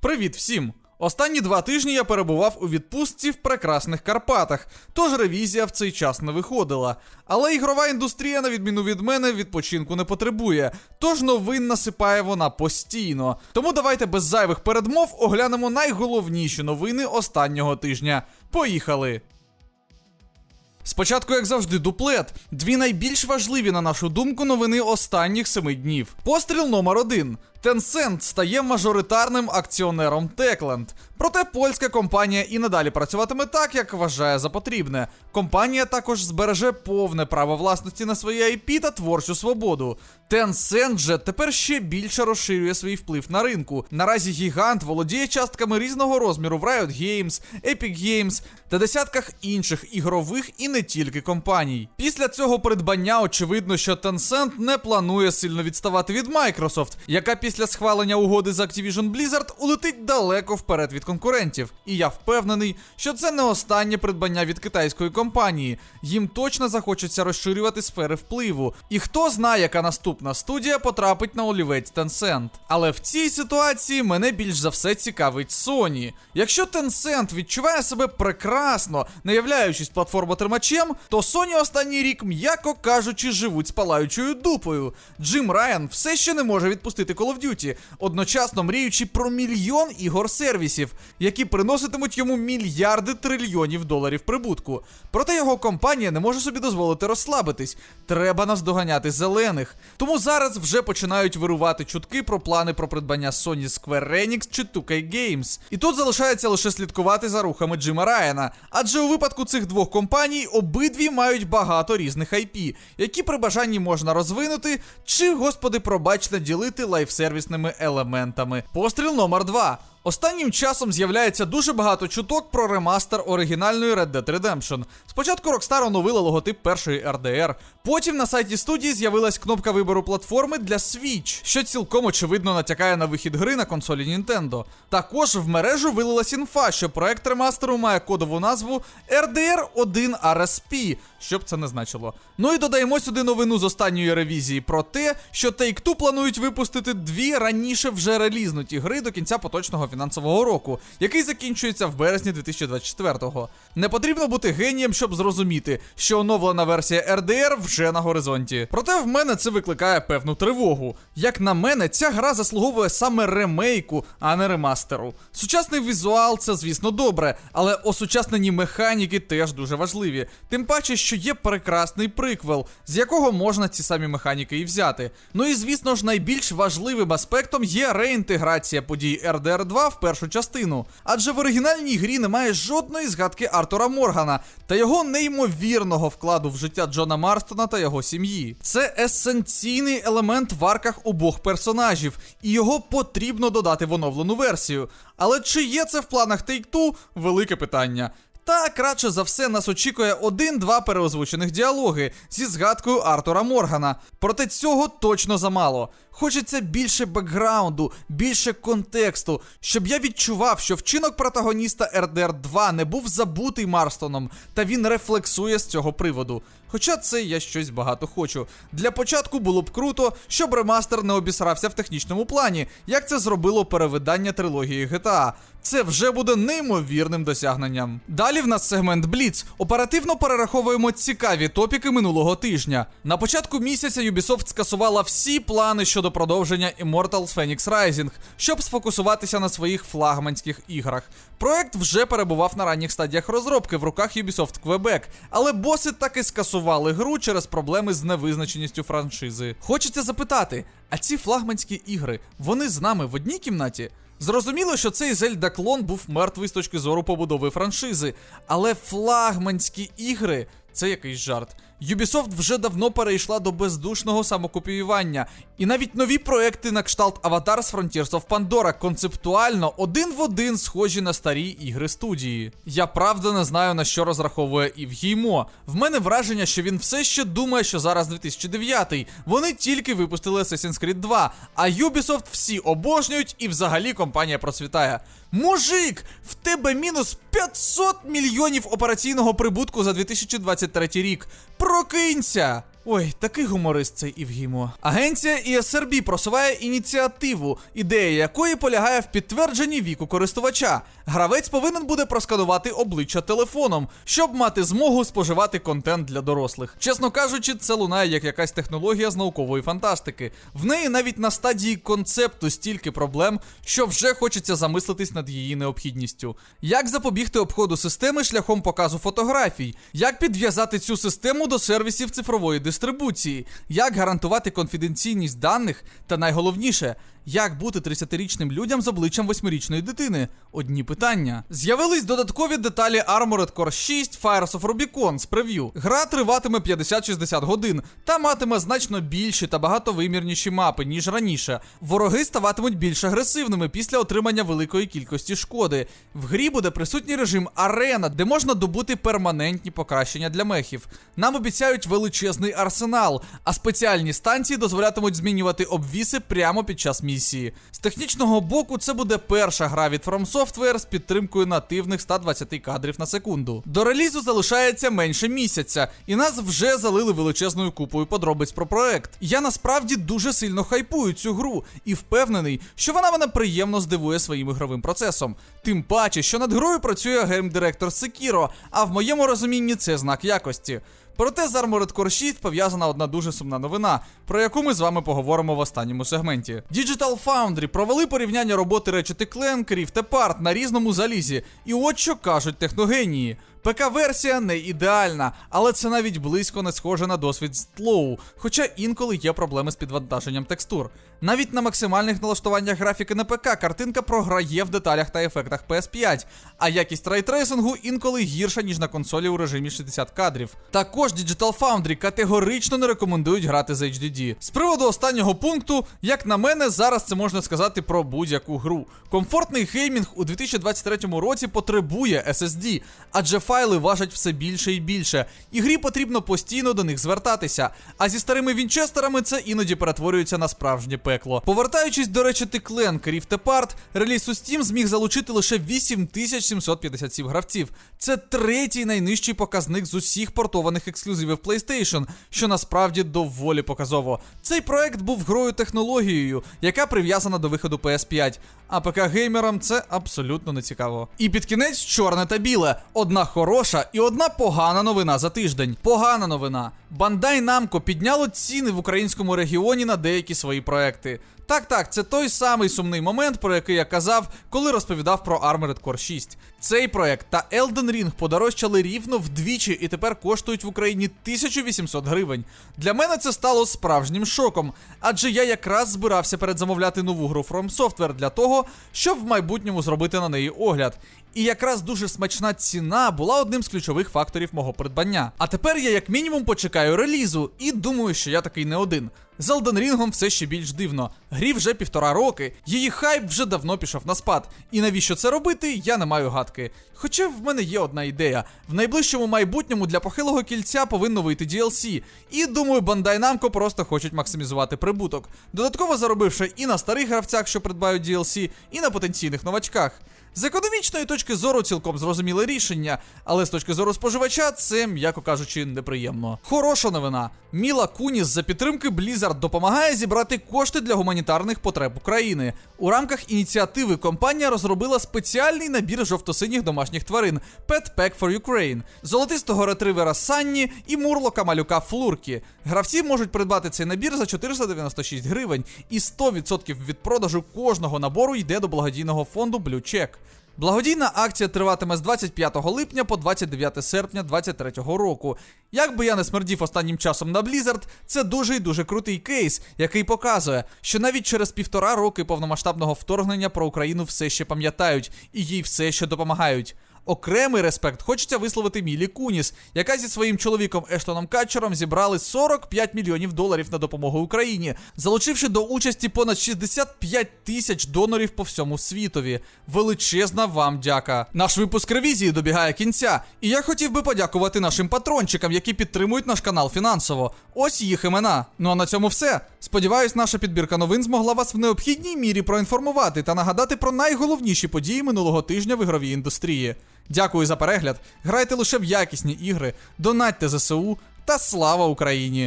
Привіт всім! Останні два тижні я перебував у відпустці в прекрасних Карпатах, тож ревізія в цей час не виходила. Але ігрова індустрія, на відміну від мене, відпочинку не потребує, тож новин насипає вона постійно. Тому давайте без зайвих передмов оглянемо найголовніші новини останнього тижня. Поїхали! Спочатку, як завжди, дуплет. Дві найбільш важливі, на нашу думку, новини останніх семи днів. Постріл номер один. Tencent стає мажоритарним акціонером Techland. Проте польська компанія і надалі працюватиме так, як вважає за потрібне. Компанія також збереже повне право власності на свої IP та творчу свободу. Tencent же тепер ще більше розширює свій вплив на ринку. Наразі гігант володіє частками різного розміру в Riot Games, Epic Games та десятках інших ігрових і не тільки компаній. Після цього придбання очевидно, що Tencent не планує сильно відставати від Microsoft, яка після схвалення угоди з Activision Blizzard улетить далеко вперед від конкурентів. І я впевнений, що це не останнє придбання від китайської компанії. Їм точно захочеться розширювати сфери впливу. І хто знає, яка наступна студія потрапить на олівець Tencent. Але в цій ситуації мене більш за все цікавить Sony. Якщо Tencent відчуває себе прекрасно, не являючись платформотримачем, то Sony останній рік, м'яко кажучи, живуть з палаючою дупою. Джим Райан все ще не може відпустити Call of Duty, одночасно мріючи про мільйон ігор сервісів, які приноситимуть йому мільярди трильйонів доларів прибутку. Проте його компанія не може собі дозволити розслабитись. Треба наздоганяти зелених. Тому зараз вже починають вирувати чутки про плани про придбання Sony Square Enix чи 2K Games. І тут залишається лише слідкувати за рухами Джима Райана. Адже у випадку цих двох компаній обидві мають багато різних IP, які при бажанні можна розвинути, чи, господи, пробач, наділити лайфсервісними елементами. Постріл номер 2. Останнім часом з'являється дуже багато чуток про ремастер оригінальної Red Dead Redemption. Спочатку Rockstar оновила логотип першої RDR, потім на сайті студії з'явилась кнопка вибору платформи для Switch, що цілком очевидно натякає на вихід гри на консолі Nintendo. Також в мережу вилилась інфа, що проект ремастеру має кодову назву RDR 1 RSP, що б це не значило. Ну і додаємо сюди новину з останньої ревізії про те, що Take-Two планують випустити дві раніше вже релізнуті гри до кінця поточного фінансового року, який закінчується в березні 2024-го. Не потрібно бути генієм, щоб зрозуміти, що оновлена версія RDR вже на горизонті. Проте в мене це викликає певну тривогу. Як на мене, ця гра заслуговує саме ремейку, а не ремастеру. Сучасний візуал це, звісно, добре, але осучаснені механіки теж дуже важливі. Тим паче, що є прекрасний приквел, з якого можна ці самі механіки і взяти. Ну і звісно ж, найбільш важливим аспектом є реінтеграція подій RDR 2 в першу частину. Адже в оригінальній грі немає жодної згадки Артура Моргана та його неймовірного вкладу в життя Джона Марстона та його сім'ї. Це есенційний елемент в арках обох персонажів, і його потрібно додати в оновлену версію. Але чи є це в планах Take-Two? Велике питання. Так, краще за все, нас очікує один-два переозвучених діалоги зі згадкою Артура Моргана. Проте цього точно замало. Хочеться більше бекграунду, більше контексту, щоб я відчував, що вчинок протагоніста RDR 2 не був забутий Марстоном, та він рефлексує з цього приводу. Хоча це я щось багато хочу. Для початку було б круто, щоб ремастер не обісрався в технічному плані, як це зробило перевидання трилогії GTA. Це вже буде неймовірним досягненням. Далі в нас сегмент Blitz. Оперативно перераховуємо цікаві топіки минулого тижня. На початку місяця Ubisoft скасувала всі плани щодо продовження Immortals Phoenix Rising, щоб сфокусуватися на своїх флагманських іграх. Проект вже перебував на ранніх стадіях розробки в руках Ubisoft Quebec, але боси таки скасували гру через проблеми з невизначеністю франшизи. Хочеться запитати, а ці флагманські ігри, вони з нами в одній кімнаті? Зрозуміло, що цей Зельда клон був мертвий з точки зору побудови франшизи, але флагманські ігри це якийсь жарт. Ubisoft вже давно перейшла до бездушного самокопіювання, і навіть нові проекти на кшталт Avatars Frontiers of Pandora концептуально один в один схожі на старі ігри студії. Я правда не знаю на що розраховує Івгіймо. В мене враження, що він все ще думає, що зараз 2009 Вони тільки випустили Assassin's Creed 2, а Ubisoft всі обожнюють і взагалі компанія процвітає. Мужик, в тебе мінус 500 мільйонів операційного прибутку за 2023 рік. Прокинься! Ой, такий гуморист цей Івгімо. Агенція ESRB просуває ініціативу, ідея якої полягає в підтвердженні віку користувача. Гравець повинен буде просканувати обличчя телефоном, щоб мати змогу споживати контент для дорослих. Чесно кажучи, це лунає як якась технологія з наукової фантастики. В неї навіть на стадії концепту стільки проблем, що вже хочеться замислитись над її необхідністю. Як запобігти обходу системи шляхом показу фотографій? Як підв'язати цю систему до сервісів цифрової дистрибуції? Як гарантувати конфіденційність даних? Та найголовніше, як бути 30-річним людям з обличчям восьмирічної дитини? Одні питання. З'явились додаткові деталі Armored Core 6 Fires of Rubicon з прев'ю. Гра триватиме 50-60 годин та матиме значно більші та багатовимірніші мапи, ніж раніше. Вороги ставатимуть більш агресивними після отримання великої кількості шкоди. В грі буде присутній режим арена, де можна добути перманентні покращення для мехів. Нам обіцяють величезний арсенал, а спеціальні станції дозволятимуть змінювати обвіси прямо під час місії. З технічного боку, це буде перша гра від From Software з підтримкою нативних 120 кадрів на секунду. До релізу залишається менше місяця, і нас вже залили величезною купою подробиць про проект. Я насправді дуже сильно хайпую цю гру і впевнений, що вона мене приємно здивує своїм ігровим процесом. Тим паче, що над грою працює геймдиректор Sekiro, а в моєму розумінні це знак якості. Проте з Armored Core 6 пов'язана одна дуже сумна новина, про яку ми з вами поговоримо в останньому сегменті. Digital Foundry провели порівняння роботи Ratchet Clank, Rift Apart на різному залізі. І от що кажуть техногенії. ПК-версія не ідеальна, але це навіть близько не схоже на досвід з Тлоу, хоча інколи є проблеми з підвантаженням текстур. Навіть на максимальних налаштуваннях графіки на ПК картинка програє в деталях та ефектах PS5, а якість рейтрейсингу інколи гірша, ніж на консолі у режимі 60 кадрів. Також Digital Foundry категорично не рекомендують грати з HDD. З приводу останнього пункту, як на мене, зараз це можна сказати про будь-яку гру. Комфортний геймінг у 2023 році потребує SSD, адже файли важать все більше і більше, і грі потрібно постійно до них звертатися. А зі старими вінчестерами це іноді перетворюється на справжнє пекло. Повертаючись до речі, Clank Rift Apart, реліз у Steam зміг залучити лише 8757 гравців. Це третій найнижчий показник з усіх портованих ексклюзивів PlayStation, що насправді доволі показово. Цей проект був грою технологією, яка прив'язана до виходу PS5. А ПК геймерам це абсолютно не цікаво. І під кінець чорне та біле. Одна хороша і одна погана новина за тиждень. Погана новина. Bandai Namco підняло ціни в українському регіоні на деякі свої проекти. Так, так, це той самий сумний момент, про який я казав, коли розповідав про Armored Core 6. Цей проект та Elden Ring подорожчали рівно вдвічі і тепер коштують в Україні 1800 гривень. Для мене це стало справжнім шоком, адже я якраз збирався передзамовляти нову гру From Software для того, щоб в майбутньому зробити на неї огляд. І якраз дуже смачна ціна була одним з ключових факторів мого придбання. А тепер я як мінімум почекаю релізу і думаю, що я такий не один. З Elden Ring все ще більш дивно. Грі вже півтора роки, її хайп вже давно пішов на спад. І навіщо це робити, я не маю гадки. Хоча в мене є одна ідея: в найближчому майбутньому для похилого кільця повинно вийти DLC. І думаю, Bandai Namco просто хочуть максимізувати прибуток, додатково заробивши і на старих гравцях, що придбають DLC, і на потенційних новачках. З економічної точки зору цілком зрозуміле рішення, але з точки зору споживача це, м'яко кажучи, неприємно. Хороша новина. Міла Куніс за підтримки Blizzard допомагає зібрати кошти для гуманітарних потреб України. У рамках ініціативи компанія розробила спеціальний набір жовто-синіх домашніх тварин Pet Pack for Ukraine, золотистого ретривера Санні і мурлока малюка Флуркі. Гравці можуть придбати цей набір за 496 гривень, і 100% від продажу кожного набору йде до благодійного фонду Blue Check. Благодійна акція триватиме з 25 липня по 29 серпня 2023 року. Як би я не смердів останнім часом на Blizzard, це дуже і дуже крутий кейс, який показує, що навіть через півтора роки повномасштабного вторгнення про Україну все ще пам'ятають і їй все ще допомагають. Окремий респект хочеться висловити Мілі Куніс, яка зі своїм чоловіком Ештоном Катчером зібрали 45 мільйонів доларів на допомогу Україні, залучивши до участі понад 65 тисяч донорів по всьому світові. Величезна вам дяка. Наш випуск ревізії добігає кінця, і я хотів би подякувати нашим патрончикам, які підтримують наш канал фінансово. Ось їх імена. Ну а на цьому все. Сподіваюсь, наша підбірка новин змогла вас в необхідній мірі проінформувати та нагадати про найголовніші події минулого тижня в ігровій індустрії. Дякую за перегляд. Грайте лише в якісні ігри, донатьте ЗСУ та слава Україні!